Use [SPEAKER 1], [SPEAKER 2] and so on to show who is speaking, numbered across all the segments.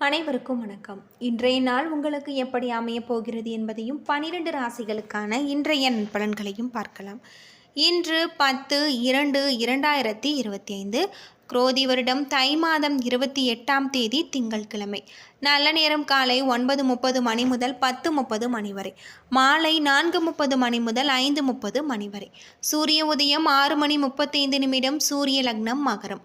[SPEAKER 1] அனைவருக்கும் வணக்கம். இன்றைய நாள் உங்களுக்கு எப்படி அமையப் போகிறது என்பதையும் பனிரெண்டு ராசிகளுக்கான இன்றைய பலன்களையும் பார்க்கலாம். இன்று பத்து இரண்டு இரண்டாயிரத்தி இருபத்தி ஐந்து குரோதி வருடம் தை மாதம் இருபத்தி எட்டாம் தேதி திங்கட்கிழமை நல்ல நேரம் காலை ஒன்பது முப்பது மணி முதல் பத்து முப்பது மணி வரை. மாலை நான்கு முப்பது மணி முதல் ஐந்து முப்பது மணி வரை. சூரிய உதயம் ஆறு மணி முப்பத்தைந்து நிமிடம் சூரிய லக்னம் மகரம்.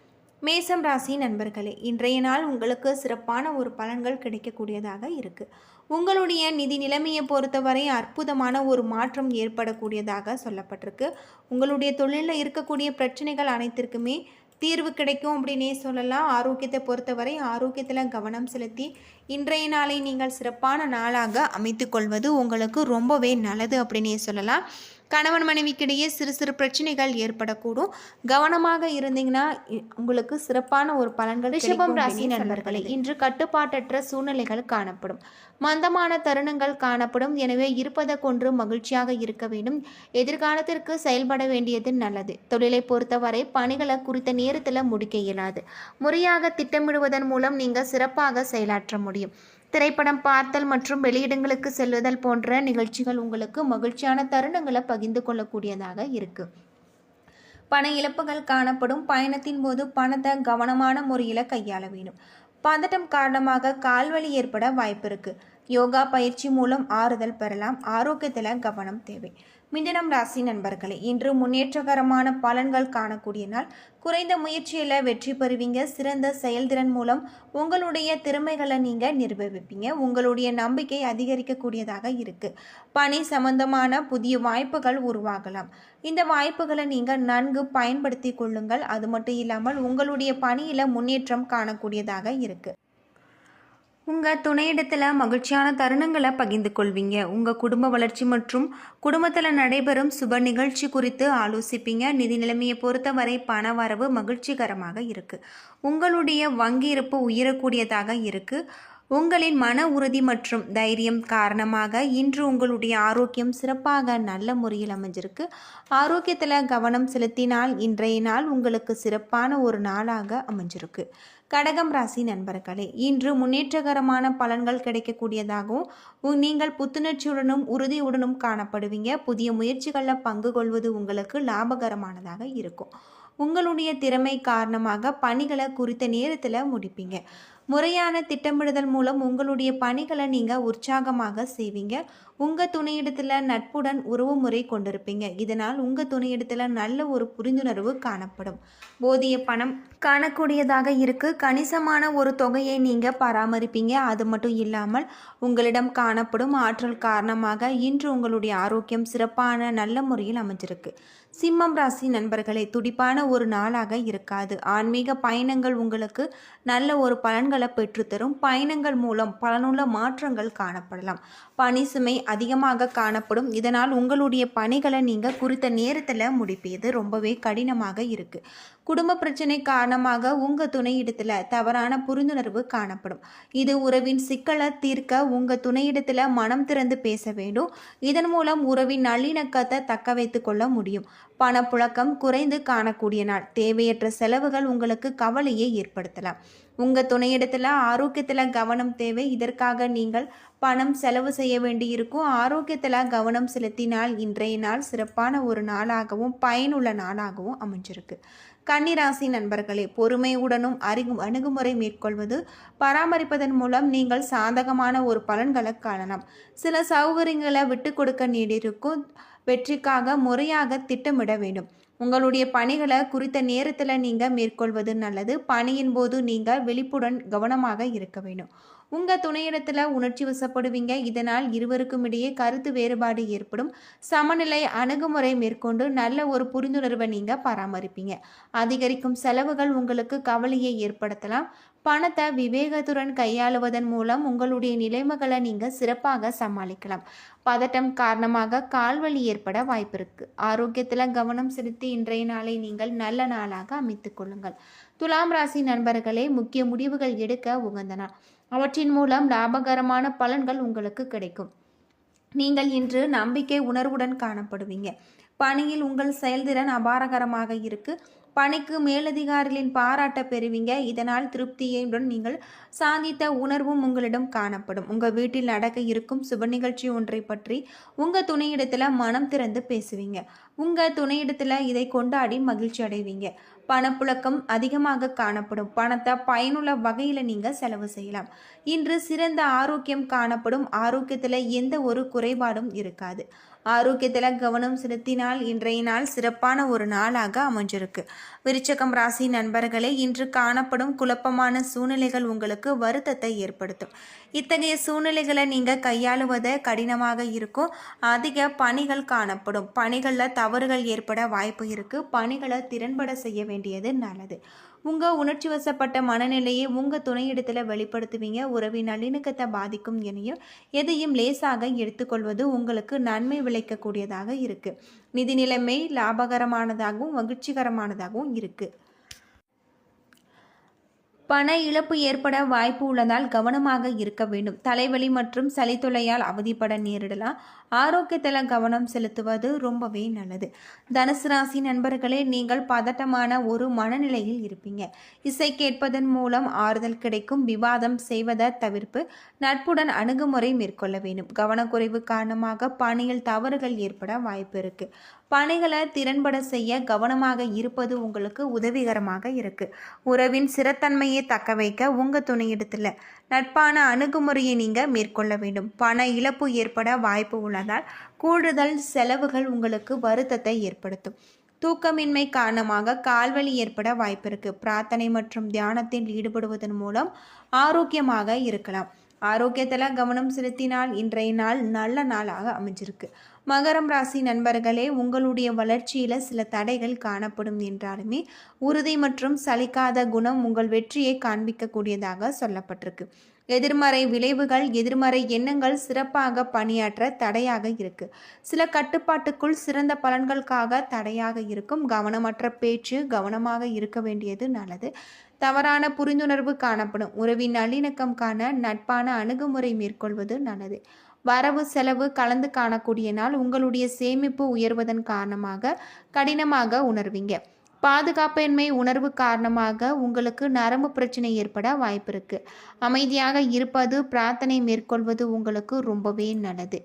[SPEAKER 1] மேசம் ராசி நண்பர்களே இன்றைய நாள் உங்களுக்கு சிறப்பான ஒரு பலன்கள் கிடைக்கக்கூடியதாக இருக்குது உங்களுடைய நிதி நிலைமையை பொறுத்தவரை அற்புதமான ஒரு மாற்றம் ஏற்படக்கூடியதாக சொல்லப்பட்டிருக்கு. உங்களுடைய தொழிலில் இருக்கக்கூடிய பிரச்சனைகள் அனைத்திற்குமே தீர்வு கிடைக்கும் அப்படின்னே சொல்லலாம். ஆரோக்கியத்தை பொறுத்தவரை ஆரோக்கியத்தில் கவனம் செலுத்தி இன்றைய நாளை நீங்கள் சிறப்பான நாளாக அமைத்துக்கொள்வது உங்களுக்கு ரொம்பவே நல்லது அப்படின்னே சொல்லலாம். கணவன் மனைவிக்கிடையே சிறு சிறு பிரச்சனைகள் ஏற்படக்கூடும். கவனமாக இருந்தீங்கன்னா உங்களுக்கு சிறப்பான ஒரு பலன்கள் ரிஷபம் ராசி நண்பர்களே இன்று கட்டுப்பாட்டற்ற சூழ்நிலைகள் காணப்படும். மந்தமான தருணங்கள் காணப்படும். எனவே இருப்பதை கொன்று மகிழ்ச்சியாக இருக்க வேண்டும். எதிர்காலத்திற்கு செயல்பட வேண்டியது நல்லது. தொழிலை பொறுத்தவரை பணிகளை குறித்த நேரத்தில் முடிக்க இயலாது. முறையாக திட்டமிடுவதன் மூலம் நீங்கள் சிறப்பாக செயலாற்ற முடியும். திரைப்படம் பார்த்தல் மற்றும் வெளியிடங்களுக்கு செல்லுதல் போன்ற நிகழ்ச்சிகள் உங்களுக்கு மகிழ்ச்சியான தருணங்களை பகிர்ந்து கொள்ளக்கூடியதாக இருக்கு. பண இழப்புகள் காணப்படும். பயணத்தின் போது பணத்தை கவனமான முறையில் கையாள வேண்டும். பதட்டம் காரணமாக கால்வலி ஏற்பட வாய்ப்பு இருக்கு. யோகா பயிற்சி மூலம் ஆறுதல் பெறலாம். ஆரோக்கியத்தில் கவனம் தேவை. மிதனம் ராசி நண்பர்களே இன்று முன்னேற்றகரமான பலன்கள் காணக்கூடிய நாள். குறைந்த முயற்சியில் வெற்றி பெறுவீங்க. சிறந்த செயல்திறன் மூலம் உங்களுடைய திறமைகளை நீங்கள் நிர்வகிப்பீங்க. உங்களுடைய நம்பிக்கை அதிகரிக்கக்கூடியதாக இருக்குது பணி சம்பந்தமான புதிய வாய்ப்புகள் உருவாகலாம். இந்த வாய்ப்புகளை நீங்கள் நன்கு பயன்படுத்தி கொள்ளுங்கள். அது மட்டும் இல்லாமல் உங்களுடைய பணியில் முன்னேற்றம் காணக்கூடியதாக இருக்குது உங்கள் துணையிடத்தில் மகிழ்ச்சியான தருணங்களை பகிர்ந்து கொள்வீங்க. உங்கள் குடும்ப வளர்ச்சி மற்றும் குடும்பத்தில் நடைபெறும் சுப நிகழ்ச்சி குறித்து ஆலோசிப்பீங்க. நிதி நிலைமையை பொறுத்தவரை பண வரவு மகிழ்ச்சிகரமாக இருக்குது உங்களுடைய வங்கி இருப்பு உயரக்கூடியதாக இருக்குது உங்களின் மன உறுதி மற்றும் தைரியம் காரணமாக இன்று உங்களுடைய ஆரோக்கியம் சிறப்பாக நல்ல முறையில் அமைஞ்சிருக்கு. ஆரோக்கியத்தில் கவனம் செலுத்தினால் இன்றைய நாள் உங்களுக்கு சிறப்பான ஒரு நாளாக அமைஞ்சிருக்கு. கடகம் ராசி நண்பர்களே இன்று முன்னேற்றகரமான பலன்கள் கிடைக்கக்கூடியதாகவும் நீங்கள் புத்துணர்ச்சியுடனும் உறுதியுடனும் காணப்படுவீங்க. புதிய முயற்சிகளில் பங்கு கொள்வது உங்களுக்கு லாபகரமானதாக இருக்கும். உங்களுடைய திறமை காரணமாக பணிகளை குறித்த நேரத்தில் முடிப்பீங்க. முறையான திட்டமிடுதல் மூலம் உங்களுடைய பணிகளை நீங்கள் உற்சாகமாக செய்வீங்க. உங்கள் துணையிடத்தில் நட்புடன் உறவு முறை கொண்டிருப்பீங்க. இதனால் உங்கள் துணையிடத்தில் நல்ல ஒரு புரிந்துணர்வு காணப்படும். போதிய பணம் காணக்கூடியதாக இருக்குது கணிசமான ஒரு தொகையை நீங்கள் பராமரிப்பீங்க. அது மட்டும் இல்லாமல் உங்களிடம் காணப்படும் ஆற்றல் காரணமாக இன்று உங்களுடைய ஆரோக்கியம் சிறப்பான நல்ல முறையில் அமைஞ்சிருக்கு. சிம்மம் ராசி நண்பர்களே துடிப்பான ஒரு நாளாக இருக்காது. ஆன்மீக பயணங்கள் உங்களுக்கு நல்ல ஒரு பலன்களை பெற்றுத்தரும். பயணங்கள் மூலம் பலனுள்ள மாற்றங்கள் காணப்படலாம். பணி சுமை அதிகமாக காணப்படும். இதனால் உங்களுடைய பணிகளை நீங்கள் குறித்த நேரத்தில் முடிப்பது. ரொம்பவே கடினமாக இருக்குது குடும்ப பிரச்சனை காரணமாக உங்கள் துணையிடத்தில் தவறான புரிந்துணர்வு காணப்படும். இது உறவின் சிக்கலை தீர்க்க உங்கள் துணையிடத்தில் மனம் திறந்து பேச வேண்டும். இதன் மூலம் உறவின் நல்லிணக்கத்தை தக்க வைத்து கொள்ள முடியும். பணப்புழக்கம் குறைந்து காணக்கூடிய நாள். தேவையற்ற செலவுகள் உங்களுக்கு கவலையை ஏற்படுத்தலாம். உங்கள் துணையிடத்தில் ஆரோக்கியத்தில் கவனம் தேவை. இதற்காக நீங்கள் பணம் செலவு செய்ய வேண்டியிருக்கும். ஆரோக்கியத்தில் கவனம் செலுத்தினால் இன்றைய நாள் சிறப்பான ஒரு நாளாகவும் பயனுள்ள நாளாகவும் அமைஞ்சிருக்கு. கன்னிராசி நண்பர்களே பொறுமையுடனும் அறிகு அணுகுமுறை மேற்கொள்வது பராமரிப்பதன் மூலம் நீங்கள் சாதகமான ஒரு பலன்களை காணலாம். சில சௌகரியங்களை விட்டு கொடுக்க நீடிருக்கும் வெற்றிக்காக முறையாக திட்டமிட வேண்டும். உங்களுடைய பணிகளை குறித்த நேரத்தில் நீங்கள் மேற்கொள்வது நல்லது. பணியின் போது நீங்கள் விழிப்புடன் கவனமாக இருக்க வேண்டும். உங்கள் துணையிடத்தில் உணர்ச்சி வசப்படுவீங்க. இதனால் இருவருக்கும் இடையே கருத்து வேறுபாடு ஏற்படும். சமநிலை அணுகுமுறை மேற்கொண்டு நல்ல ஒரு புரிந்துணர்வை நீங்கள் பராமரிப்பீங்க. அதிகரிக்கும் செலவுகள் உங்களுக்கு கவலையை ஏற்படுத்தலாம். பணத்தை விவேகத்துடன் கையாளுவதன் மூலம் உங்களுடைய நிலைமைகளை நீங்கள் சிறப்பாக சமாளிக்கலாம். பதட்டம் காரணமாக கால்வலி ஏற்பட வாய்ப்பு இருக்கு. ஆரோக்கியத்தில் கவனம் செலுத்தி இன்றைய நாளை நீங்கள் நல்ல நாளாக அமைத்துக் கொள்ளுங்கள். துலாம் ராசி நண்பர்களே முக்கிய முடிவுகள் எடுக்க உகந்த நாள். அவற்றின் மூலம் லாபகரமான பலன்கள் உங்களுக்கு கிடைக்கும். நீங்கள் இன்று நம்பிக்கை உணர்வுடன் காணப்படுவீங்க. பணியில் உங்கள் செயல்திறன் அபாரகரமாக இருக்கு. பணிக்கு மேலதிகாரிகளின் பாராட்ட பெறுவீங்க. இதனால் திருப்தியுடன் நீங்கள் சாதித்த உணர்வும் உங்களிடம் காணப்படும். உங்கள் வீட்டில் நடக்க இருக்கும் சுப நிகழ்ச்சி ஒன்றை பற்றி உங்கள் துணையிடத்தில் மனம் திறந்து பேசுவீங்க. உங்கள் துணையிடத்தில் இதை கொண்டாடி மகிழ்ச்சி அடைவீங்க. பணப்புழக்கம் அதிகமாக காணப்படும். பணத்தை பயனுள்ள வகையில் நீங்கள் செலவு செய்யலாம். இன்று சிறந்த ஆரோக்கியம் காணப்படும். ஆரோக்கியத்தில் எந்த ஒரு குறைபாடும் இருக்காது. ஆரோக்கியத்தில் கவனம் செலுத்தினால் இன்றைய நாள் சிறப்பான ஒரு நாளாக அமைஞ்சிருக்கு. விருச்சகம் ராசி நண்பர்களே இன்று காணப்படும் குழப்பமான சூழ்நிலைகள் உங்களுக்கு வருத்தத்தை ஏற்படுத்தும். இத்தகைய சூழ்நிலைகளை நீங்கள் கையாளுவது கடினமாக இருக்கும். அதிக பணிகள் காணப்படும். பணிகளில் தவறுகள் ஏற்பட வாய்ப்பு இருக்குது பணிகளை திறன்பட செய்ய வேண்டியது நல்லது. உங்கள் உணர்ச்சி வசப்பட்ட மனநிலையை உங்கள் துணையிடத்தில் வெளிப்படுத்துவீங்க. உறவின் நல்லிணக்கத்தை பாதிக்கும் எனையும் எதையும் லேசாக எடுத்துக்கொள்வது உங்களுக்கு நன்மை விளைக்கக்கூடியதாக இருக்குது நிதி நிலைமை லாபகரமானதாகவும் மகிழ்ச்சிகரமானதாகவும் இருக்குது பண இழப்பு ஏற்பட வாய்ப்பு உள்ளதால் கவனமாக இருக்க வேண்டும். தலைவலி மற்றும் சளித்தொல்லையால் அவதிப்பட நேரிடலாம். ஆரோக்கியத்தில் கவனம் செலுத்துவது ரொம்பவே நல்லது. தனுசு ராசி நண்பர்களே நீங்கள் பதட்டமான ஒரு மனநிலையில் இருப்பீங்க. இசை கேட்பதன் மூலம் ஆறுதல் கிடைக்கும். விவாதம் செய்வதை தவிர்ப்பு. நட்புடன் அணுகுமுறை மேற்கொள்ள வேண்டும். கவனக்குறைவு காரணமாக பணியில் தவறுகள் ஏற்பட வாய்ப்பு இருக்கு. பணிகளை திறன்பட செய்ய கவனமாக இருப்பது உங்களுக்கு உதவிகரமாக இருக்குது உறவின் சிறத்தன்மையை தக்க வைக்க உங்கள் துணையிடத்தில் நட்பான அணுகுமுறையை நீங்கள் மேற்கொள்ள வேண்டும். பண இழப்பு ஏற்பட வாய்ப்பு உள்ளதால் கூடுதல் செலவுகள் உங்களுக்கு வருத்தத்தை ஏற்படுத்தும். தூக்கமின்மை காரணமாக கால்வலி ஏற்பட வாய்ப்பு பிரார்த்தனை மற்றும் தியானத்தில் ஈடுபடுவதன் மூலம் ஆரோக்கியமாக இருக்கலாம். ஆரோக்கியத்தில் கவனம் செலுத்தினால் இன்றைய நாள் நல்ல நாளாக அமைஞ்சிருக்கு. மகரம் ராசி நண்பர்களே உங்களுடைய வளர்ச்சியில் சில தடைகள் காணப்படும் என்றாலுமே உறுதி மற்றும் சலிக்காத குணம் உங்கள் வெற்றியை காண்பிக்கக்கூடியதாக சொல்லப்பட்டிருக்கு. எதிர்மறை விளைவுகள் எதிர்மறை எண்ணங்கள் சிறப்பாக பணியாற்ற தடையாக இருக்கு. சில கட்டுப்பாட்டுக்குள் சிறந்த பலன்களுக்காக தடையாக இருக்கும். கவனமற்ற பேச்சு கவனமாக இருக்க வேண்டியது நல்லது. தவறான புரிந்துணர்வு காணப்படும். உறவின் நல்லிணக்கம் காண நட்பான அணுகுமுறை மேற்கொள்வது நல்லது. வரவு செலவு கலந்து காணக்கூடிய நாள் உங்களுடைய சேமிப்பு உயர்வதன் காரணமாக கடினமாக உணர்வீங்க. பாதுகாப்பின்மை உணர்வு காரணமாக உங்களுக்கு நரம்பு பிரச்சனை ஏற்பட வாய்ப்பு இருக்கு அமைதியாக இருப்பது பிரார்த்தனை மேற்கொள்வது உங்களுக்கு ரொம்பவே நல்லது.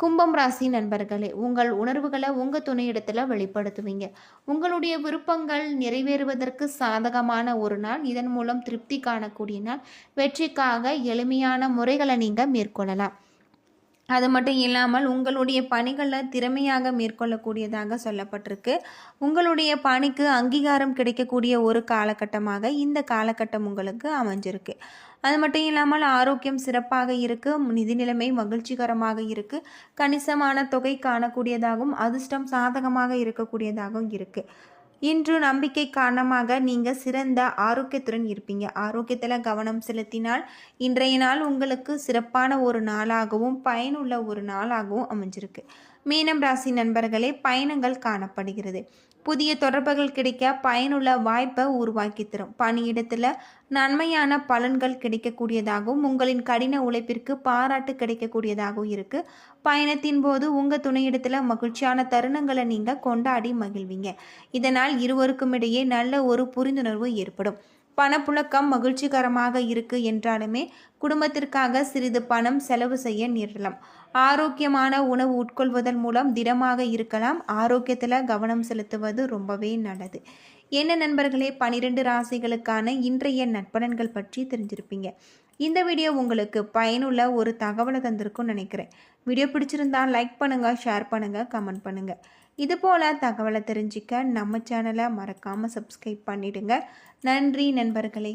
[SPEAKER 1] கும்பம் ராசி நண்பர்களே உங்கள் உணர்வுகளை உங்கள் துணையிடத்தில் வெளிப்படுத்துவீங்க. உங்களுடைய விருப்பங்கள் நிறைவேறுவதற்கு சாதகமான ஒரு நாள். இதன் மூலம் திருப்தி காணக்கூடிய நாள். வெற்றிக்காக எளிமையான முறைகளை நீங்கள் மேற்கொள்ளலாம். அது மட்டும் இல்லாமல் உங்களுடைய பணிகளை திறமையாக மேற்கொள்ளக்கூடியதாக சொல்லப்பட்டிருக்கு. உங்களுடைய பணிக்கு அங்கீகாரம் கிடைக்கக்கூடிய ஒரு காலகட்டமாக இந்த காலகட்டம் உங்களுக்கு அமைஞ்சிருக்கு. அது மட்டும் இல்லாமல் ஆரோக்கியம் சிறப்பாக இருக்குது நிதி நிலைமை மகிழ்ச்சிகரமாக இருக்குது கணிசமான தொகை காணக்கூடியதாகவும் அதிர்ஷ்டம் சாதகமாக இருக்கக்கூடியதாகவும் இருக்குது இன்று நம்பிக்கை காரணமாக நீங்கள் சிறந்த ஆரோக்கியத்துடன் இருப்பீங்க. ஆரோக்கியத்தில் கவனம் செலுத்தினால் இன்றைய நாள் உங்களுக்கு சிறப்பான ஒரு நாளாகவும் பயனுள்ள ஒரு நாளாகவும் அமைஞ்சிருக்கு. மீனம் ராசி நண்பர்களே பயணங்கள் காணப்படுகிறது. புதிய தொடர்புகள் கிடைக்க பயனுள்ள வாய்ப்பை உருவாக்கி தரும். பணியிடத்தில் நன்மையான பலன்கள் கிடைக்கக்கூடியதாகவும் உங்களின் கடின உழைப்பிற்கு பாராட்டு கிடைக்கக்கூடியதாகவும் இருக்குது பயணத்தின் போது உங்கள் துணையிடத்தில் மகிழ்ச்சியான தருணங்களை நீங்கள் கொண்டாடி மகிழ்வீங்க. இதனால் இருவருக்கும் இடையே நல்ல ஒரு புரிந்துணர்வு ஏற்படும். பணப்புழக்கம் மகிழ்ச்சிகரமாக இருக்கு என்றாலுமே குடும்பத்திற்காக சிறிது பணம் செலவு செய்ய நேரலாம் ஆரோக்கியமான உணவு உட்கொள்வதன் மூலம் திடமாக இருக்கலாம். ஆரோக்கியத்தில் கவனம் செலுத்துவது ரொம்பவே நல்லது. என்ன நண்பர்களே பனிரெண்டு ராசிகளுக்கான இன்றைய நட்பலன்கள் பற்றி தெரிஞ்சிருப்பீங்க. இந்த வீடியோ உங்களுக்கு பயனுள்ள ஒரு தகவலை தந்திருக்கும்னு நினைக்கிறேன். வீடியோ பிடிச்சிருந்தா லைக் பண்ணுங்கள் ஷேர் பண்ணுங்கள் கமெண்ட் பண்ணுங்கள் இது போல் தகவலை தெரிஞ்சிக்க நம்ம சேனலை மறக்காமல் சப்ஸ்கிரைப் பண்ணிவிடுங்க நன்றி நண்பர்களே.